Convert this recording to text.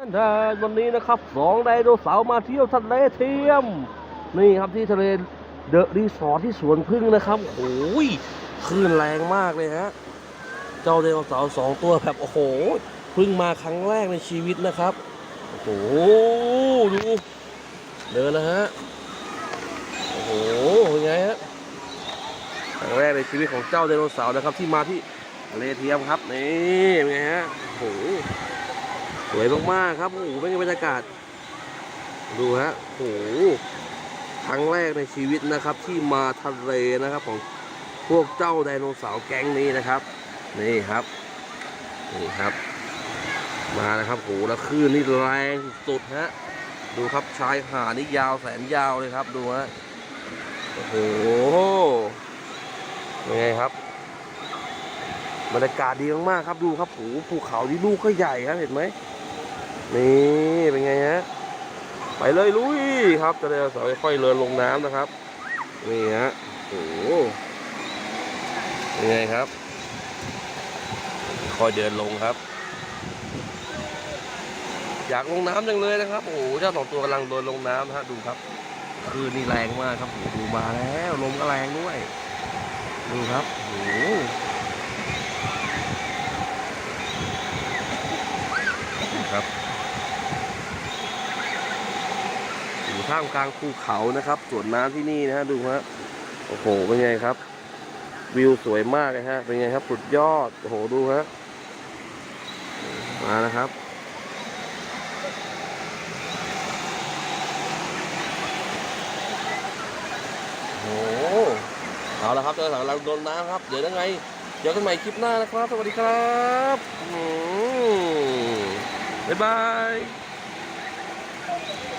ท่านวันนี้นะครับสองไดโนเสาร์มาเที่ยวทะเลเทียม นี่ครับที่ทะเลเดอะรีสอร์ทที่สวนพึ่งนะครับโอ้ยคลื่นแรงมากเลยฮะเจ้าไดโนเสาร์สองตัวแบบโอ้โหเพิ่งมาครั้งแรกในชีวิตนะครับโอ้โหดูเดินแล้วฮะโอ้โหเป็นไงฮะครั้งแรกในชีวิตของเจ้าไดโนเสาร์นะครับที่มาที่ทะเลเทียมครับนี่เป็นไงฮะโอ้โห สวยมากๆครับ โอ้โหเป็นไงบรรยากาศ ดูฮะ โอ้โห ครั้งแรกในชีวิตนะครับ ที่มาทะเลนะครับของพวกเจ้าไดโนเสาร์แก๊งนี้นะครับ นี่ครับ นี่ครับ มานะครับ โอ้โห แล้วคลื่นนี่แรงสุดฮะ ดูครับชายหาดนี่ยาวแสนยาวเลยครับ ดูฮะ โอ้โหเป็นไงครับบรรยากาศดีมากๆครับดูครับโอ้โหภูเขาที่ลูกก็ใหญ่ครับเห็นไหม นี่ เป็นไงฮะ ไปเลยลุยครับจะได้สาวค่อยเรือลงน้ำนะครับ นี่ฮะ โอ้เป็นไงครับ ค่อยเดินลงครับ อยากลงน้ำจังเลยนะครับ โอ้โหเจ้าสองตัวกำลังเดินลงน้ำนะฮะดูครับคลื่นนี่แรงมากครับโอ้ดูมาแล้วลมก็แรงด้วย ดูครับโอ้โหครับอยู่ ท่ามกลางภูเขานะครับสวนน้ำที่นี่นะฮะดูฮะโอ้โหเป็นไงครับ วิวสวยมากเลยฮะเป็นไงครับสุดยอดโอ้โหดูฮะมานะครับโอ้โหเอาละครับเจอสาวเราโดนน้ำครับ เดี๋ยวยังไงเจอกันใหม่คลิปหน้านะครับ สวัสดีครับบ๊ายบาย